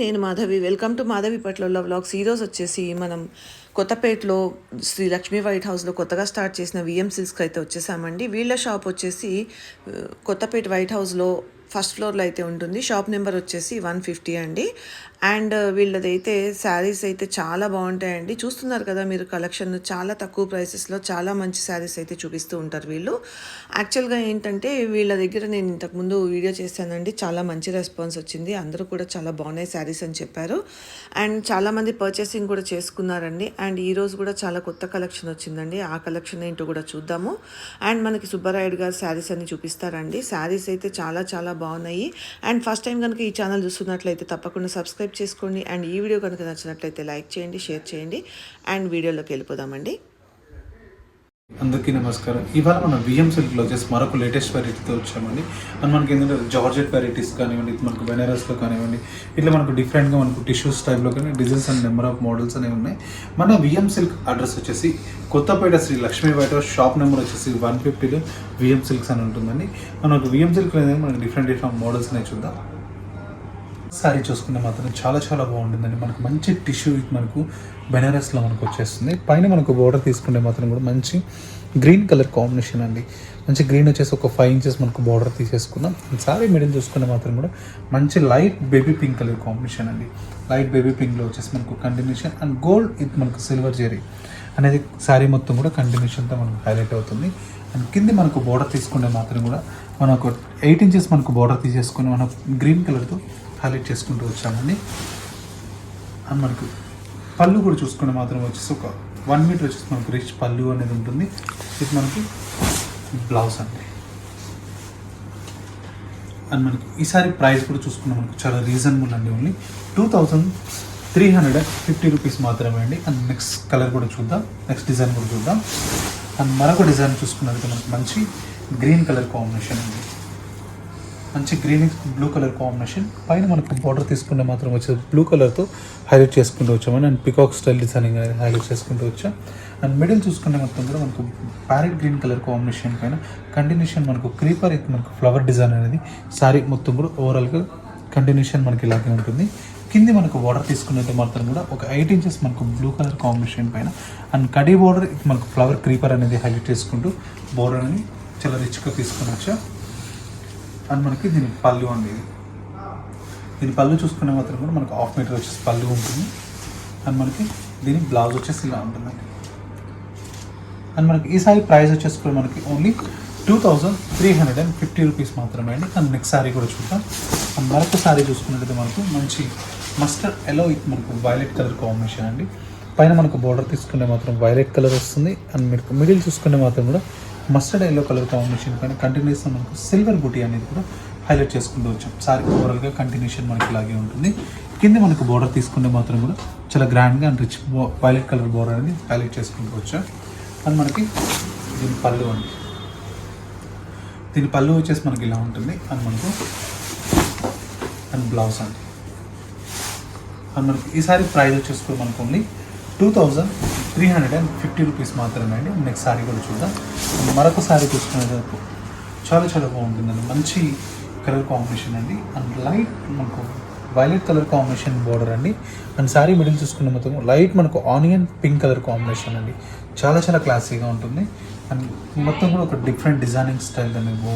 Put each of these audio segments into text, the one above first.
నేను Madhavi. Welcome to Madhavi పట్ల vlogs ఈరోజు వచ్చేసి మనం కొత్తపేటలో శ్రీ లక్ష్మీ వైట్ హౌస్లో కొత్తగా స్టార్ట్ చేసిన విఎం సిల్క్ అయితే వచ్చేసామండి. వీళ్ళ షాప్ వచ్చేసి కొత్తపేట వైట్ హౌస్లో ఫస్ట్ ఫ్లోర్లో అయితే ఉంటుంది. షాప్ నెంబర్ వచ్చేసి వన్ ఫిఫ్టీ అండి. అండ్ వీళ్ళదైతే శారీస్ అయితే చాలా బాగుంటాయండి. చూస్తున్నారు కదా మీరు కలెక్షన్ చాలా తక్కువ ప్రైసెస్లో చాలా మంచి శారీస్ అయితే చూపిస్తూ ఉంటారు వీళ్ళు. యాక్చువల్గా ఏంటంటే వీళ్ళ దగ్గర నేను ఇంతకుముందు వీడియో చేశానండి. చాలా మంచి రెస్పాన్స్ వచ్చింది. అందరూ కూడా చాలా బాగున్నాయి శారీస్ అని చెప్పారు. అండ్ చాలామంది పర్చేసింగ్ కూడా చేసుకున్నారండి. అండ్ ఈరోజు కూడా చాలా కొత్త కలెక్షన్ వచ్చిందండి. ఆ కలెక్షన్ ఏంటో కూడా చూద్దాము. అండ్ మనకి సుబ్బారాయుడు గారు శారీస్ అన్ని చూపిస్తారండి. శారీస్ అయితే చాలా చాలా బాగున్నాయి. అండ్ ఫస్ట్ టైం కనుక ఈ ఛానల్ చూస్తున్నట్లయితే తప్పకుండా సబ్స్క్రైబ్ చేసుకోండి అండ్ ఈ వీడియో కనుక నచ్చినట్లయితే లైక్ చేయండి షేర్ చేయండి అండ్ వీడియోలోకి వెళ్ళిపోదామండి. అందరికీ నమస్కారం. ఇవాళ మనం విఎం సిల్క్లో వచ్చేసి మరొక లేటెస్ట్ వెరైటీతో వచ్చామండి. అండ్ మనకి ఏంటంటే జార్జెట్ వెరైటీస్ కానివ్వండి మనకు బెనారస్లో కానివ్వండి ఇట్లా మనకు డిఫరెంట్గా మనకు టిష్యూస్ టైప్లో కానీ designs and number of models అనేవి ఉన్నాయి. మన విఎం సిల్క్ అడ్రస్ వచ్చేసి కొత్తపేట శ్రీ లక్ష్మీ షాప్ నెంబర్ వచ్చేసి వన్ ఫిఫ్టీలో విఎం సిల్క్స్ అని ఉంటుందండి. మనకు విఎం సిల్క్ అనేది మనకి డిఫరెంట్ డిఫరెంట్ మోడల్స్ అనేవి చూద్దాం. శారీ చూసుకుంటే మాత్రం చాలా చాలా బాగుంటుందండి. మనకు మంచి టిష్యూ మనకు బెనారస్లో మనకు వచ్చేస్తుంది. పైన మనకు బోర్డర్ తీసుకుంటే మాత్రం కూడా మంచి గ్రీన్ కలర్ కాంబినేషన్ అండి. మంచి గ్రీన్ వచ్చేసి ఒక ఫైవ్ ఇంచెస్ మనకు బార్డర్ తీసేసుకున్నాం సారీ మిడిల్ చూసుకుంటే మాత్రం కూడా మంచి light baby pink colour combination అండి. లైట్ బేబీ పింక్లో వచ్చేసి మనకు కంటిన్యూషన్ అండ్ గోల్డ్ ఇది మనకు సిల్వర్ జెరీ అనేది శారీ మొత్తం కూడా కంటిన్యూషన్తో మనకు హైలైట్ అవుతుంది. అండ్ కింది మనకు బోర్డర్ తీసుకుంటే మాత్రం కూడా మనకు ఎయిట్ ఇంచెస్ మనకు బోర్డర్ తీసేసుకుని మనం గ్రీన్ కలర్తో హైలైట్ చేసుకుంటూ వచ్చామండి. అండ్ మనకు పళ్ళు కూడా చూసుకుంటే మాత్రం వచ్చేసి ఒక వన్ మీటర్ వచ్చేసి మనకు రిచ్ పళ్ళు అనేది ఉంటుంది. ఇది మనకి బ్లౌజ్ అండి. అండ్ మనకి ఈసారి ప్రైస్ కూడా చూసుకున్నాం మనకు చాలా రీజనబుల్ అండి only two thousand three hundred and fifty rupees మాత్రమే అండి. అండ్ నెక్స్ట్ కలర్ కూడా చూద్దాం. నెక్స్ట్ డిజైన్ కూడా చూద్దాం. అండ్ మరొక డిజైన్ చూసుకున్నట్లయితే మనకు మంచి గ్రీన్ కలర్ కాంబినేషన్ అండి. మంచి గ్రీన్ బ్లూ కలర్ కాంబినేషన్ పైన మనకు బార్డర్ తీసుకుంటే మాత్రం వచ్చే బ్లూ కలర్తో హైలైట్ చేసుకుంటూ వచ్చామని అండ్ పికాక్ స్టైల్ డిజైనింగ్ అనేది హైలైట్ చేసుకుంటూ వచ్చాం. అండ్ మిడిల్ చూసుకుంటే మొత్తం కూడా మనకు ప్యారెట్ గ్రీన్ కలర్ కాంబినేషన్ పైన కంటిన్యూషన్ మనకు క్రీపర్ ఇది మనకు ఫ్లవర్ డిజైన్ అనేది సారీ మొత్తం కూడా ఓవరాల్గా కంటిన్యూషన్ మనకి ఇలాగే ఉంటుంది. కింది మనకు బార్డర్ తీసుకున్నట్టు మాత్రం కూడా ఒక ఎయిట్ ఇంచెస్ మనకు బ్లూ కలర్ కాంబినేషన్ పైన అండ్ కడీ బార్డర్ మనకు ఫ్లవర్ క్రీపర్ అనేది హైలైట్ చేసుకుంటూ బార్డర్ అనేది చాలా రిచ్గా తీసుకుని వచ్చా. అండ్ మనకి దీని పళ్ళు అండి ఇది. దీని పళ్ళు చూసుకునే మాత్రం కూడా మనకు హాఫ్ మీటర్ వచ్చేసి పళ్ళు ఉంటుంది. అండ్ మనకి దీని బ్లౌజ్ వచ్చేసి ఇలా ఉంటుందండి అండ్ మనకి ఈ సారీ ప్రైస్ వచ్చేసి కూడా మనకి only two thousand three hundred and fifty rupees మాత్రమే అండి. కానీ నెక్స్ట్ సారీ కూడా చూద్దాం. అండ్ మరొక సారీ చూసుకున్నట్లయితే మనకు మంచి మస్టర్డ్ ఎలో ఇది మనకు వైలెట్ కలర్ కాంబినేషన్ అండి. పైన మనకు బోర్డర్ తీసుకుంటే మాత్రం వైలెట్ కలర్ వస్తుంది. అండ్ మీరు మిడిల్ చూసుకుంటే మాత్రం కూడా మస్టర్డ్ ఎల్లో కలర్ కాంబినేషన్ పైన కంటిన్యూస్ మనకు సిల్వర్ బుటీ అనేది కూడా హైలైట్ చేసుకుంటూ వచ్చాం. సారీ ఓవరాల్గా కంటిన్యూషన్ మనకి ఇలాగే ఉంటుంది. కింద మనకు బోర్డర్ తీసుకుంటే మాత్రం కూడా చాలా గ్రాండ్గా and rich violet colour border అనేది హైలైట్ చేసుకుంటూ వచ్చాం. అండ్ మనకి దీని పళ్ళు అండి. దీని పళ్ళు వచ్చేసి మనకి ఇలా ఉంటుంది. అండ్ మనకు అండ్ బ్లౌజ్ అండి. అండ్ మనకి ఈసారి ప్రైస్ వచ్చేసి కూడా మనకు only two thousand three hundred and fifty rupees మాత్రమే అండి. నెక్స్ట్ సారీ కూడా చూద్దాం. అండ్ మరొక సారీ చూసుకునేటప్పుడు చాలా చాలా బాగుంటుందండి. మంచి కలర్ కాంబినేషన్ అండి. అండ్ లైట్ మనకు వైలెట్ కలర్ కాంబినేషన్ బోర్డర్ అండి. అండ్ సారీ మిడిల్ చూసుకున్న మొత్తం లైట్ మనకు ఆనియన్ పింక్ కలర్ కాంబినేషన్ అండి. చాలా చాలా క్లాసీగా ఉంటుంది. అండ్ మొత్తం కూడా ఒక డిఫరెంట్ డిజైనింగ్ స్టైల్ అనేది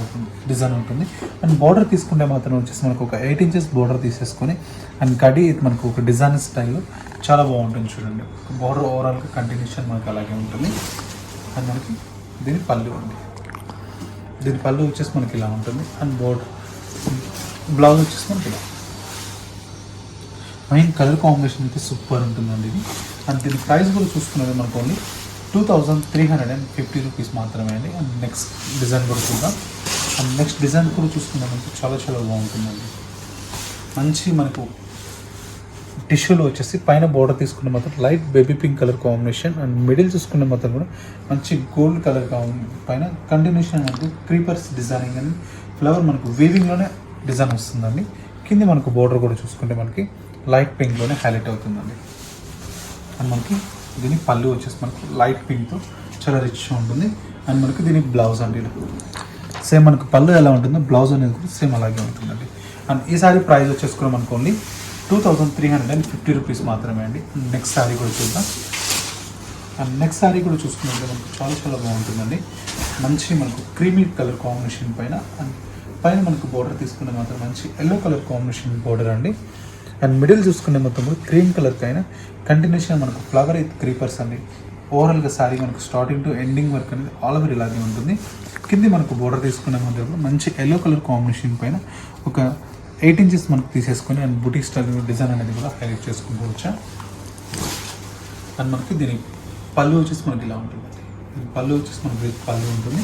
డిజైన్ ఉంటుంది. అండ్ బార్డర్ తీసుకుంటే మాత్రం వచ్చేసి మనకు ఒక ఎయిట్ ఇంచెస్ బార్డర్ తీసేసుకొని అండ్ కడి మనకు ఒక డిజైన్ స్టైల్ చాలా బాగుంటుంది చూడండి. బార్డర్ ఓవరాల్గా కంటిన్యూషన్ మనకు అలాగే ఉంటుంది. అండ్ మనకి దీని పళ్ళు ఉంది దీని పళ్ళు వచ్చేసి మనకి ఇలా ఉంటుంది. అండ్ బోర్డర్ బ్లౌజ్ వచ్చేసి మనకి ఇలా. మెయిన్ కలర్ కాంబినేషన్ అయితే సూపర్ ఉంటుందండి ఇది. అండ్ దీని ప్రైస్ కూడా చూసుకున్నది మనకు only two thousand three hundred and fifty rupees మాత్రమే అండి. అండ్ నెక్స్ట్ డిజైన్ కూడా చూద్దాం. అండ్ నెక్స్ట్ డిజైన్ కూడా చూసుకున్నామంటే చాలా చాలా బాగుంటుందండి. మంచి మనకు టిష్యూలో వచ్చేసి పైన బోర్డర్ తీసుకున్న మాత్రం light baby pink colour combination and middle చూసుకున్న మాత్రం కూడా మంచి గోల్డ్ కలర్ పైన కంటిన్యూషన్ మనకు క్రీపర్స్ డిజైనింగ్ అని ఫ్లవర్ మనకు వీవింగ్లోనే డిజైన్ వస్తుందండి. కింద మనకు బోర్డర్ కూడా చూసుకుంటే మనకి లైట్ పింక్లోనే హైలైట్ అవుతుందండి. అండ్ మనకి దీని పళ్ళు వచ్చేసి మనకి లైట్ పింక్తో చాలా రిచ్గా ఉంటుంది. అండ్ మనకి దీని బ్లౌజ్ అండి సేమ్ మనకు పళ్ళు ఎలా ఉంటుందో బ్లౌజ్ అనేది కూడా సేమ్ అలాగే ఉంటుందండి. అండ్ ఈ సారీ ప్రైస్ వచ్చేసుకున్నాం అనుకోండి two thousand three hundred and fifty rupees మాత్రమే అండి. నెక్స్ట్ శారీ కూడా చూద్దాం. అండ్ నెక్స్ట్ శారీ కూడా చూసుకున్నట్లయితే మనకు చాలా చాలా బాగుంటుందండి. మంచి మనకు క్రీమీ కలర్ కాంబినేషన్ పైన. అండ్ పైన మనకు బోర్డర్ తీసుకుంటే మాత్రం మంచి ఎల్లో కలర్ కాంబినేషన్ బోర్డర్ అండి. అండ్ మిడిల్ చూసుకునే మొత్తం కూడా క్రీమ్ కలర్ పైన కంటిన్యూషన్ మనకు ఫ్లవర్ విత్ క్రీపర్స్ అండి. ఓవరాల్గా శారీ మనకు స్టార్టింగ్ టు ఎండింగ్ వర్క్ అనేది ఆల్ ఓవర్ ఇలాగే ఉంటుంది. కింది మనకు బోర్డర్ తీసుకునే మాత్రం మంచి ఎల్లో కలర్ కాంబినేషన్ పైన ఒక ఎయిట్ ఇంచెస్ మనకు తీసేసుకొని అండ్ బుటీ స్టైల్ డిజైన్ అనేది కూడా హైలైట్ చేసుకుంటూ అండ్ మనకి దీని పళ్ళు వచ్చేసి మనకి ఇలా ఉంటుంది. దీని పళ్ళు వచ్చేసి మనకి పళ్ళు ఉంటుంది.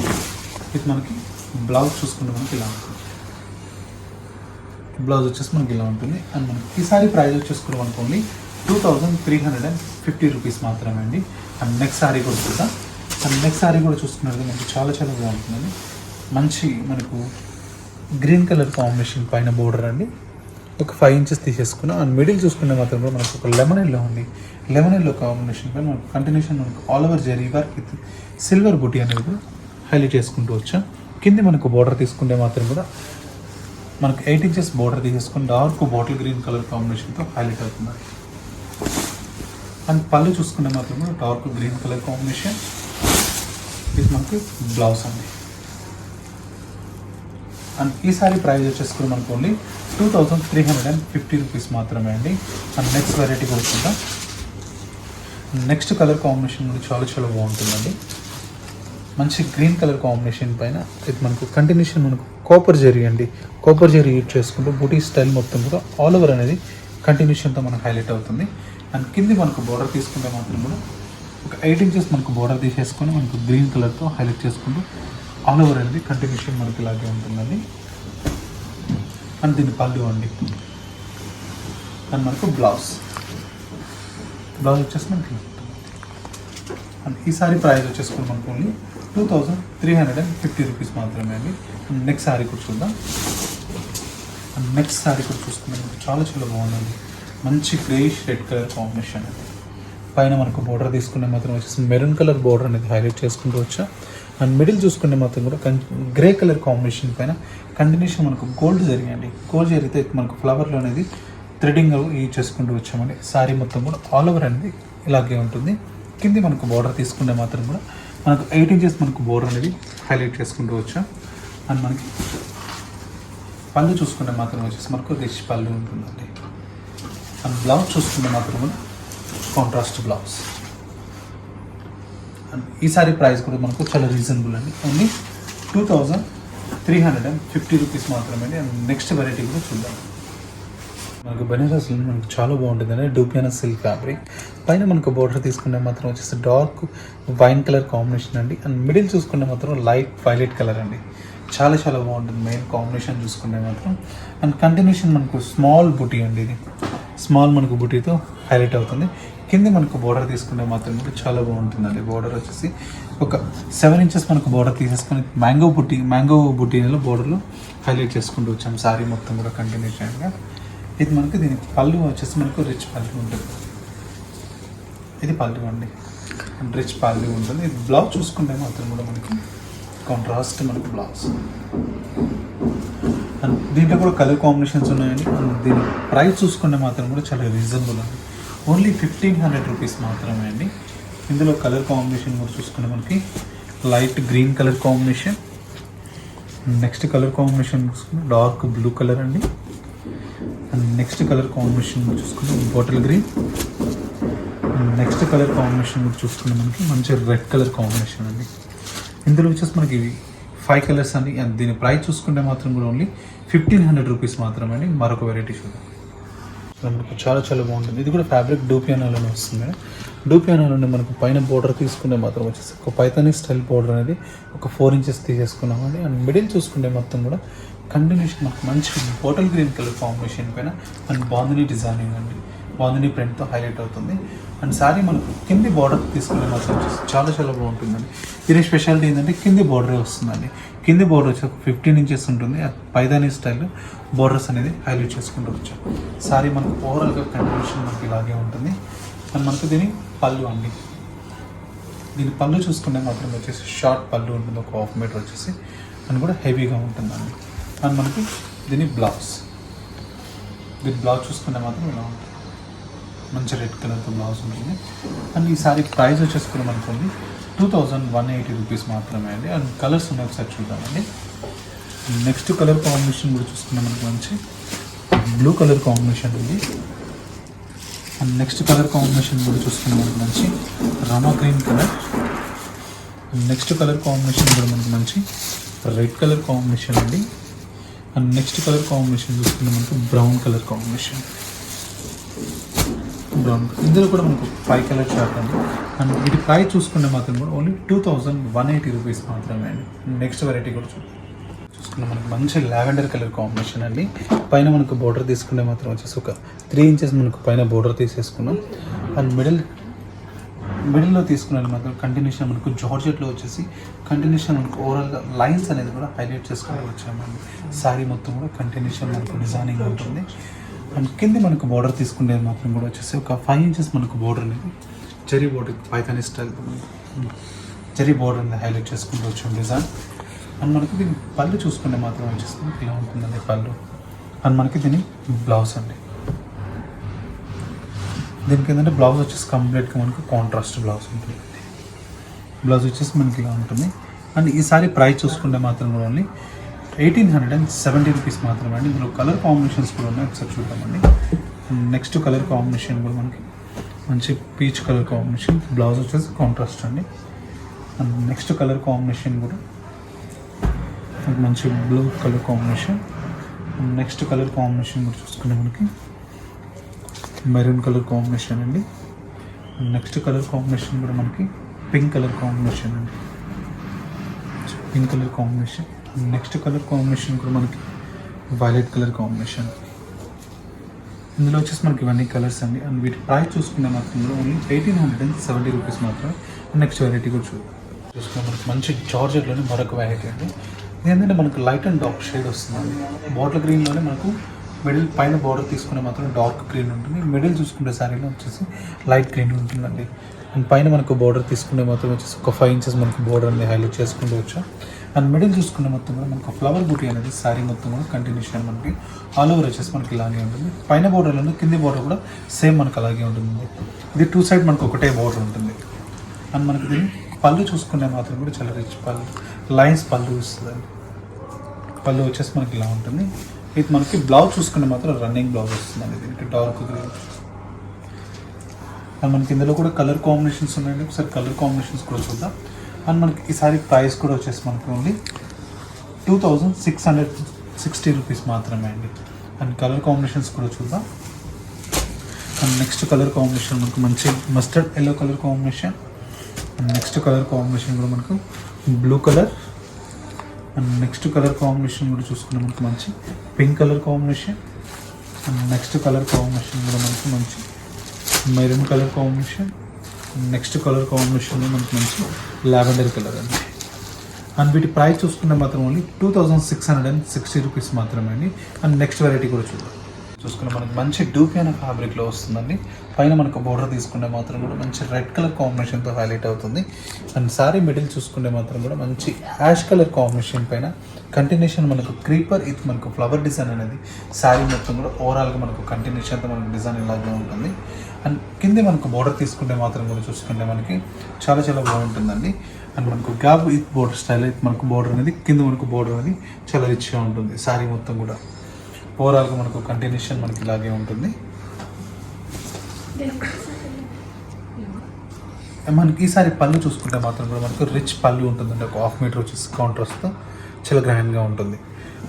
ఇది మనకి బ్లౌజ్ చూసుకుంటే మనకి ఇలా ఉంటుంది. బ్లౌజ్ వచ్చేసి మనకి ఇలా ఉంటుంది. అండ్ మనకి ఈసారి ప్రైస్ వచ్చేసుకున్నాం అనుకోండి two thousand three hundred and fifty rupees మాత్రమే అండి. అండ్ నెక్స్ట్ సారీ కూడా చూద్దాం. అండ్ నెక్స్ట్ సారీ కూడా చూసుకున్నట్టు మనకి చాలా చాలా బాగుంటుందండి. మంచి మనకు గ్రీన్ కలర్ కాంబినేషన్ పైన బోర్డర్ అండి. ఒక ఫైవ్ ఇంచెస్ తీసేసుకున్నాం అండ్ మిడిల్ చూసుకునే మాత్రం కూడా మనకు ఒక లెమన్ ఎల్లో ఉంది. లెమన్ ఎల్లో కాంబినేషన్ పైన మనకు కంటిన్యూషన్ మనకు all over zari work with silver బుటీ అనేది కూడా హైలైట్ చేసుకుంటూ వచ్చాం. కింది మనకు బోర్డర్ తీసుకుంటే మాత్రం కూడా మనకు ఎయిట్ ఇంచెస్ బోర్డర్ తీసేసుకుని డార్క్ బాటిల్ గ్రీన్ కలర్ కాంబినేషన్తో హైలైట్ అవుతుంది అండ్ పళ్ళు చూసుకుంటే మాత్రం కూడా డార్క్ గ్రీన్ కలర్ కాంబినేషన్. ఇది మనకి బ్లౌజ్ అండి. అండ్ ఈ సారీ ప్రైస్ వచ్చేసుకుని మనకు only two thousand three hundred and fifty rupees మాత్రమే అండి. అండ్ నెక్స్ట్ వెరైటీ కూడా నెక్స్ట్ కలర్ కాంబినేషన్ కూడా చాలా చాలా బాగుంటుందండి. మంచి గ్రీన్ కలర్ కాంబినేషన్ పైన ఇది మనకు కంటిన్యూషన్ మనకు కాపర్ జరీ అండి. కాపర్ జరీ యూజ్ చేసుకుంటూ బూటీ స్టైల్ మొత్తం కూడా ఆల్ ఓవర్ అనేది కంటిన్యూషన్తో మనకు హైలైట్ అవుతుంది. అండ్ కింది మనకు బోర్డర్ తీసుకుంటే మాత్రం కూడా ఒక ఎయిట్ ఇంచెస్ మనకు బోర్డర్ తీసేసుకొని మనకు గ్రీన్ కలర్తో హైలైట్ చేసుకుంటూ ఆల్ ఓవర్ అనేది కంటిన్యూషన్ మనకి ఇలాగే ఉంటుందండి. అండ్ దీన్ని పళ్ళు అండి. అండ్ మనకు బ్లౌజ్ బ్లౌజ్ వచ్చేసి మనకి అండ్ ఈసారి ప్రైస్ వచ్చేసుకుని మనకు only two thousand three hundred and fifty rupees మాత్రమే అండి. నెక్స్ట్ సారీ కూడా చూద్దాం. అండ్ నెక్స్ట్ సారీ కూడా చూసుకుంటే చాలా చాలా బాగుందండి. మంచి గ్రేష్ రెడ్ కలర్ కాంబినేషన్ అండి పైన మనకు బోర్డర్ తీసుకునే మాత్రం వచ్చేసి మెరూన్ కలర్ బోర్డర్ అనేది హైలైట్ చేసుకుంటూ వచ్చా. అండ్ మిడిల్ చూసుకునే మాత్రం కూడా గ్రే కలర్ కాంబినేషన్ పైన కంటిన్యూషన్ మనకు గోల్డ్ జరిగాయండి. గోల్డ్ జరిగితే మనకు ఫ్లవర్లో అనేది థ్రెడింగ్ యూజ్ చేసుకుంటూ వచ్చామండి. సారీ మొత్తం కూడా ఆల్ ఓవర్ అనేది ఇలాగే ఉంటుంది. కింది మనకు బోర్డర్ తీసుకుంటే మాత్రం కూడా మనకు ఎయిట్ ఇంచెస్ మనకు బోర్ అనేది హైలైట్ చేసుకుంటూ వచ్చాం. అండ్ మనకి పళ్ళు చూసుకుంటే మాత్రం వచ్చేసి మనకు రిచ్ పళ్ళు ఉంటుందండి. అండ్ బ్లౌజ్ చూసుకుంటే మాత్రం కాంట్రాస్ట్ బ్లౌజ్ అండ్ ఈసారి ప్రైస్ కూడా మనకు చాలా రీజనబుల్ అండి. Only two thousand three hundred and fifty rupees మాత్రమే అండి. అండ్ నెక్స్ట్ వెరైటీ కూడా చూద్దాం. మనకు బెనారస్ మనకు చాలా బాగుంటుంది. అంటే డూపియానా సిల్క్ ఫ్యాబ్రిక్. పైన మనకు బోర్డర్ తీసుకుంటే మాత్రం వచ్చేసి డార్క్ వైన్ కలర్ కాంబినేషన్ అండి. అండ్ మిడిల్ చూసుకుంటే మాత్రం లైట్ వైలెట్ కలర్ అండి. చాలా చాలా బాగుంటుంది మెయిన్ కాంబినేషన్ చూసుకుంటే మాత్రం. అండ్ కంటిన్యూషన్ మనకు స్మాల్ బుటీ అండి ఇది. స్మాల్ మనకు బుటీతో హైలైట్ అవుతుంది. కింద మనకు బోర్డర్ తీసుకుంటే మాత్రం కూడా చాలా బాగుంటుందండి. బోర్డర్ వచ్చేసి ఒక సెవెన్ ఇంచెస్ మనకు బోర్డర్ తీసేసుకొని మ్యాంగో బుట్టి మ్యాంగో బుట్టీలో బోర్డర్లో హైలైట్ చేసుకుంటూ వచ్చాం. సారీ మొత్తం కూడా కంటిన్యూషన్గా ఇది మనకి దీని పళ్ళు వచ్చేసి మనకు రిచ్ పళ్ళు ఉంటుంది. ఇది పళ్ళు అండి. రిచ్ పళ్ళు ఉంటుంది. ఇది బ్లౌజ్ చూసుకుంటే మాత్రం కూడా మనకి కాంట్రాస్ట్ మనకు బ్లౌజ్ అండ్ దీంట్లో కూడా కలర్ కాంబినేషన్స్ ఉన్నాయండి. దీని ప్రైస్ చూసుకుంటే మాత్రం కూడా చాలా రీజనబుల్ అండి. ఓన్లీ ఫిఫ్టీన్ హండ్రెడ్ రూపీస్ మాత్రమే అండి. ఇందులో కలర్ కాంబినేషన్ కూడా చూసుకుంటే మనకి light green colour combination next colour combination చూసుకుంటే డార్క్ బ్లూ కలర్ అండి. అండ్ నెక్స్ట్ కలర్ కాంబినేషన్ కూడా చూసుకుంటే bottle green. Next colour combination కూడా చూసుకుంటే మనకి మంచి రెడ్ కలర్ కాంబినేషన్ అండి. ఇందులో వచ్చేసి మనకి ఫైవ్ కలర్స్ అండి. అండ్ దీని ప్రైస్ చూసుకుంటే మాత్రం కూడా ఓన్లీ ఫిఫ్టీన్ హండ్రెడ్ రూపీస్ మాత్రమే అండి. మరొక వెరైటీ చూద్దాం మనకు చాలా చాలా బాగుంటుంది. ఇది కూడా ఫ్యాబ్రిక్ డూపియానాలోనే వస్తుంది మేడం. డూపియానాలోనే మనకు పైన బోర్డర్ తీసుకుంటే మాత్రం వచ్చేసి ఒక పైతానిక్ స్టైల్ బోర్డర్ అనేది ఒక ఫోర్ ఇంచెస్ తీసేసుకున్నామండి. అండ్ మిడిల్ చూసుకుంటే మొత్తం కూడా కంటిన్యూషన్ మాకు మంచి బాటిల్ గ్రీన్ కలర్ కాంబినేషన్ పైన అండ్ బాందిని డిజైనింగ్ అండి. బాందిని ప్రింట్తో హైలైట్ అవుతుంది. అండ్ శారీ మనకు కింది బార్డర్ తీసుకునే మాత్రం వచ్చేసి చాలా చాలా బాగుంటుందండి. దీని స్పెషాలిటీ ఏంటంటే కింది బార్డరే వస్తుందండి. కింది బార్డర్ వచ్చి ఒక ఫిఫ్టీన్ ఇంచెస్ ఉంటుంది. పైదాని స్టైల్ బార్డర్స్ అనేది హైలైట్ చేసుకుంటూ వచ్చాం. శారీ మనకు ఓవరాల్గా కంటిన్యూషన్ మనకి ఇలాగే ఉంటుంది. అండ్ మనకు దీని పళ్ళు అండి. దీని పళ్ళు చూసుకుంటే మాత్రం వచ్చేసి షార్ట్ పళ్ళు ఉంటుంది. ఒక హాఫ్ మీటర్ వచ్చేసి. అండ్ కూడా హెవీగా ఉంటుందండి. అండ్ మనకి దీని బ్లౌజ్. దీని బ్లౌజ్ చూసుకుంటే మాత్రం ఇలా ఉంటుంది. మంచి రెడ్ కలర్తో బ్లౌజ్ ఉంటుంది. అండ్ ఈ సారీ ప్రైస్ వచ్చేసుకున్నాం అనుకోండి two thousand one eighty rupees మాత్రమే అండి. అండ్ కలర్స్ ఉన్నాయి ఒకసారి చూద్దామండి. నెక్స్ట్ కలర్ కాంబినేషన్ కూడా చూసుకున్నాం మనకి మంచి బ్లూ కలర్ కాంబినేషన్ ఉంది. అండ్ నెక్స్ట్ కలర్ కాంబినేషన్ కూడా చూసుకున్నాం మనకి మంచి రమా green colour. Next colour combination కూడా మనకి మంచి రెడ్ కలర్ కాంబినేషన్ అండి. అండ్ నెక్స్ట్ కలర్ కాంబినేషన్ చూసుకుంటే మనకు బ్రౌన్ కలర్ కాంబినేషన్. బ్రౌన్ ఇందులో కూడా మనకు ఫైవ్ కలర్ చార్ట్ అండి. అండ్ వీటి ప్రైస్ చూసుకుంటే మాత్రం కూడా only two thousand one eighty rupees మాత్రమే అండి. నెక్స్ట్ వెరైటీ కూడా చూ చూసుకుంటే మనకి మంచి లావెండర్ కలర్ కాంబినేషన్ అండి. పైన మనకు బోర్డర్ తీసుకుంటే మాత్రం వచ్చేసి ఒక త్రీ ఇంచెస్ మనకు పైన బోర్డర్ తీసేసుకున్నాం. అండ్ మిడిల్ మిడిల్లో తీసుకున్నాను మాత్రం కంటిన్యూషన్ మనకు జార్జెట్లో వచ్చేసి కంటిన్యూషన్ మనకు ఓవరాల్గా లైన్స్ అనేది కూడా హైలైట్ చేసుకుని వచ్చామండి. శారీ మొత్తం కూడా కంటిన్యూషన్ మనకు డిజైనింగ్ ఉంటుంది అండ్ కింద మనకు బార్డర్ తీసుకునేది మాత్రం కూడా వచ్చేసి ఒక ఫైవ్ ఇంచెస్ మనకు బార్డర్ అనేది cherry border Paithani style cherry border అనేది హైలైట్ చేసుకుంటూ వచ్చాం డిజైన్ అండ్ మనకి దీని పళ్ళు చూసుకుంటే మాత్రం వచ్చేసి ఇలా ఉంటుందండి పళ్ళు. అండ్ మనకి దీని బ్లౌజ్ అండి. దీనికి ఏంటంటే బ్లౌజ్ వచ్చేసి కంప్లీట్గా మనకు కాంట్రాస్ట్ బ్లౌజ్ ఉంటుంది. బ్లౌజ్ వచ్చేసి మనకి ఇలా ఉంటుంది. అండ్ ఈసారి ప్రైస్ చూసుకుంటే మాత్రం కూడా only eighteen hundred and seventy rupees మాత్రమే అండి. ఇందులో కలర్ కాంబినేషన్స్ కూడా ఉన్నాయి. ఒకసారి చూద్దామండి. నెక్స్ట్ కలర్ కాంబినేషన్ కూడా మనకి మంచి పీచ్ కలర్ కాంబినేషన్. బ్లౌజ్ వచ్చేసి కాంట్రాస్ట్ అండి. అండ్ నెక్స్ట్ కలర్ కాంబినేషన్ కూడా మంచి blue colour combination. Next colour combination కూడా చూసుకుంటే మనకి మెరూన్ కలర్ కాంబినేషన్ అండి. నెక్స్ట్ కలర్ కాంబినేషన్ కూడా మనకి పింక్ కలర్ కాంబినేషన్ అండి. Pink colour combination. Next colour combination కూడా మనకి వైలెట్ కలర్ కాంబినేషన్. ఇందులో వచ్చేసి మనకి ఇవన్నీ కలర్స్ అండి. అండ్ వీటి ప్రైస్ చూసుకునే మాత్రం only eighteen hundred and seventy rupees మాత్రం. నెక్స్ట్ వెరైటీ కూడా చూద్దాం. చూసుకున్న మనకి మంచి జార్జెట్లోనే మరొక వెరైటీ అండి. ఏంటంటే మనకు లైట్ అండ్ డార్క్ షేడ్ వస్తుంది బాటిల్ గ్రీన్లోనే మనకు మిడిల్ పైన బార్డర్ తీసుకునే మాత్రం డార్క్ గ్రీన్ ఉంటుంది. మిడిల్ చూసుకుంటే శారీలో వచ్చేసి లైట్ గ్రీన్ ఉంటుందండి. అండ్ పైన మనకు బార్డర్ తీసుకునే మాత్రం వచ్చేసి ఒక ఫైవ్ ఇంచెస్ మనకు బార్డర్ అనేది హైలైట్ చేసుకుంటూ వచ్చాం. అండ్ మిడిల్ చూసుకునే మొత్తం కూడా మనకు ఫ్లవర్ బూటీ అనేది శారీ మొత్తం కూడా కంటిన్యూషన్ మనకి ఆల్ ఓవర్ వచ్చేసి మనకి ఇలాగే ఉంటుంది. పైన బార్డర్లో కింది బార్డర్ కూడా సేమ్ మనకు అలాగే ఉంటుంది ఇది టూ సైడ్ మనకు ఒకటే బార్డర్ ఉంటుంది. అండ్ మనకి దీన్ని పళ్ళు చూసుకునే మాత్రం కూడా చాలా రిచ్ పళ్ళు. లైన్స్ పళ్ళు ఇస్తుందండి. పళ్ళు వచ్చేసి మనకి ఇలా ఉంటుంది. ఇది మనకి బ్లౌజ్ చూసుకుంటే మాత్రం రన్నింగ్ బ్లౌజ్ వస్తుందండి దీనికి డార్క్ గ్రీన్ అండ్ మనకి ఇందులో కూడా కలర్ కాంబినేషన్స్ ఉన్నాయండి. ఒకసారి కలర్ కాంబినేషన్స్ కూడా చూద్దాం. అండ్ మనకి ఈసారి ప్రైస్ కూడా వచ్చేసి మనకి only two thousand six hundred sixty rupees మాత్రమే అండి. అండ్ కలర్ కాంబినేషన్స్ కూడా చూద్దాం. అండ్ నెక్స్ట్ కలర్ కాంబినేషన్ మనకు మంచి mustard yellow colour combination and next colour combination కూడా మనకు blue colour and next colour combination కూడా చూసుకుంటే మనకు మంచి pink colour combination. And next colour combination కూడా మనకు మంచి maroon colour combination. Next colour కాంబినేషన్లో మనకు మంచి లావెండర్ కలర్ అండి. అండ్ వీటి ప్రైస్ చూసుకుంటే మాత్రం only two thousand six hundred and sixty rupees మాత్రమే అండి. అండ్ నెక్స్ట్ వెరైటీ కూడా చూద్దాం. చూసుకుంటే మనకి మంచి డూపియాన ఫ్యాబ్రిక్లో వస్తుందండి. పైన మనకు బోర్డర్ తీసుకుంటే మాత్రం కూడా మంచి రెడ్ కలర్ కాంబినేషన్తో హైలైట్ అవుతుంది. అండ్ సారీ మిడిల్ చూసుకుంటే మాత్రం కూడా మంచి యాష్ కలర్ కాంబినేషన్ పైన కంటిన్యూషన్ మనకు క్రీపర్ ఇది మనకు ఫ్లవర్ డిజైన్ అనేది. శారీ మొత్తం కూడా ఓవరాల్గా మనకు కంటిన్యూషన్తో మనకు డిజైన్ ఇలాగే ఉంటుంది. అండ్ కింద మనకు బోర్డర్ తీసుకుంటే మాత్రం కూడా చూసుకుంటే మనకి చాలా చాలా బాగుంటుందండి. అండ్ మనకు గ్యాప్ ఇది బోర్డర్ స్టైల్ అయితే మనకు బోర్డర్ అనేది కింద మనకు బోర్డర్ అనేది చాలా రిచ్గా ఉంటుంది. శారీ మొత్తం కూడా. ఓవరాల్గా మనకు కంటిన్యూషన్ మనకి ఇలాగే ఉంటుంది. మనకి ఈసారి పళ్ళు చూసుకుంటే మాత్రం కూడా మనకు రిచ్ పళ్ళు ఉంటుందండి. ఒక హాఫ్ మీటర్ వచ్చేసి కాంట్రాస్ట్తో చాలా గ్రాండ్గా ఉంటుంది.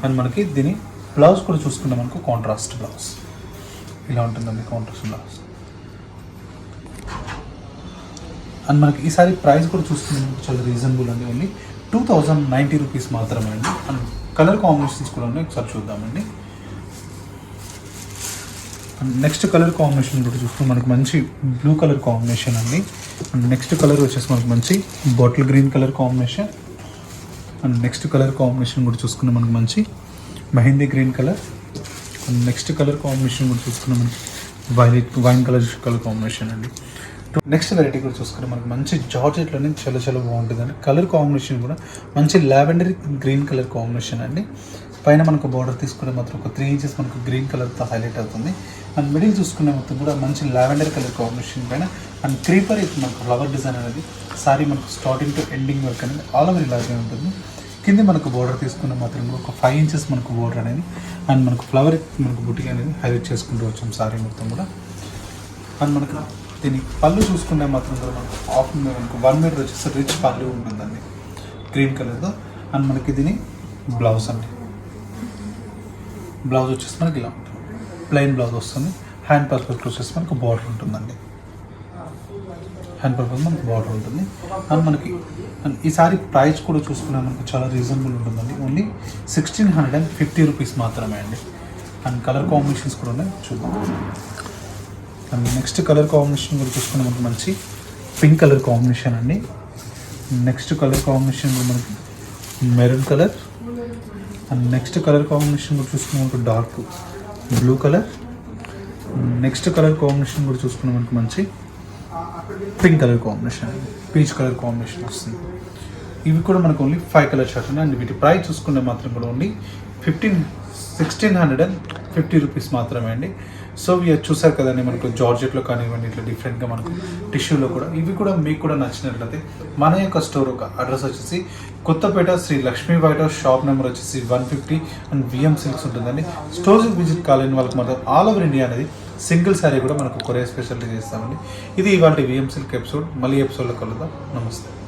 అండ్ మనకి దీని బ్లౌజ్ కూడా చూసుకుంటే మనకు కాంట్రాస్ట్ బ్లౌజ్ ఇలా ఉంటుందండి కాంట్రాస్ట్ బ్లౌజ్ అండ్ మనకి ఈసారి ప్రైస్ కూడా చూసుకుంటే మనకు చాలా రీజనబుల్ అండి. Only two thousand ninety rupees మాత్రమే అండి. అండ్ కలర్ కాంబినేషన్స్ కూడా ఉన్నాయి. ఒకసారి చూద్దామండి. నెక్స్ట్ కలర్ కాంబినేషన్ కూడా చూస్తే మనకు మంచి బ్లూ కలర్ కాంబినేషన్ అండి. అండ్ నెక్స్ట్ కలర్ వచ్చేసి మనకు మంచి bottle green colour combination. And next colour combination కూడా చూసుకున్న మనకు మంచి mehndi green colour. And next colour combination కూడా చూసుకున్న మనకి violet wine colour colour combination అండి. నెక్స్ట్ వెరైటీ కూడా చూసుకుంటే మనకి మంచి జార్జెట్లోనే చాలా చాలా బాగుంటుంది అండి. కలర్ కాంబినేషన్ కూడా మంచి లావెండర్ గ్రీన్ కలర్ కాంబినేషన్ అండి. పైన మనకు బార్డర్ తీసుకునే మాత్రం ఒక త్రీ ఇంచెస్ మనకు గ్రీన్ కలర్తో హైలైట్ అవుతుంది. అండ్ మిడిల్ చూసుకునే మొత్తం కూడా మంచి లావెండర్ కలర్ కాంబినేషన్ పైన. అండ్ క్రీపర్ ఇది మనకు ఫ్లవర్ డిజైన్ అనేది సారీ మనకు స్టార్టింగ్ టు ఎండింగ్ వరకు అనేది ఆల్ ఓవర్ ఇలాగే ఉంటుంది. కింద మనకు బోర్డర్ తీసుకున్న మాత్రం కూడా ఒక ఫైవ్ ఇంచెస్ మనకు బోర్డర్ అనేది అండ్ మనకు ఫ్లవర్ మనకు బుట్టిగా అనేది హైలైట్ చేసుకుంటూ వచ్చాం సారీ మొత్తం కూడా. అండ్ మనకు దీని పళ్ళు చూసుకునే మాత్రం కూడా మనకు హాఫ్ మనకు వన్ మీటర్ వచ్చేసి రిచ్ పళ్ళు ఉంటుందండి గ్రీన్ కలర్తో అండ్ మనకి దీని బ్లౌజ్ అండి. బ్లౌజ్ వచ్చేసి మనకి ఇలా ఉంటుంది ప్లెయిన్ బ్లౌజ్ వస్తుంది. హ్యాండ్ పర్ఫెక్ట్ వచ్చేసి మనకు బార్డర్ ఉంటుందండి. హ్యాండ్ పర్పస్ మనకు బార్డర్ ఉంటుంది. అండ్ మనకి అండ్ ఈ సారీ ప్రైస్ కూడా చూసుకున్నా మనకు చాలా రీజనబుల్ ఉంటుందండి. Only sixteen hundred and fifty rupees మాత్రమే అండి. అండ్ కలర్ కాంబినేషన్స్ కూడా ఉన్నాయి. చూద్దాం. అండ్ నెక్స్ట్ కలర్ కాంబినేషన్ కూడా చూసుకున్న మనకు మంచి పింక్ కలర్ కాంబినేషన్ అండి. నెక్స్ట్ కలర్ కాంబినేషన్ మనకి maroon colour. And next colour combination కూడా చూసుకున్న dark blue colour. Next colour combination కూడా చూసుకున్న మనకు మంచి pink colour combination peach colour combination వస్తుంది. ఇవి కూడా మనకు ఓన్లీ ఫైవ్ కలర్ షర్ట్ ఉన్నాయి. అండ్ వీటి ప్రైస్ చూసుకుంటే మాత్రం కూడా only fifteen sixteen hundred and fifty rupees మాత్రమే అండి. సో ఇవి చూసారు కదండి మనకు జార్జెట్లో కానివ్వండి ఇట్లా డిఫరెంట్గా మనకు టిష్యూలో కూడా. ఇవి కూడా మీకు కూడా నచ్చినట్లయితే మన యొక్క స్టోర్ ఒక అడ్రస్ వచ్చేసి కొత్తపేట శ్రీ లక్ష్మీ బయట షాప్ నెంబర్ వచ్చేసి one fifty and VM silks ఉంటుందండి. స్టోర్స్కి విజిట్ కాలేని వాళ్ళకి మాత్రం ఆల్ ఓవర్ ఇండియా అనేది సింగిల్ శారీ కూడా మనకు కొరియర్ స్పెషాలిటీ చేస్తామండి. ఇది ఇవాళ విఎం సిల్క్ ఎపిసోడ్. మళ్ళీ ఎపిసోడ్లో కలుద్దాం. నమస్తే.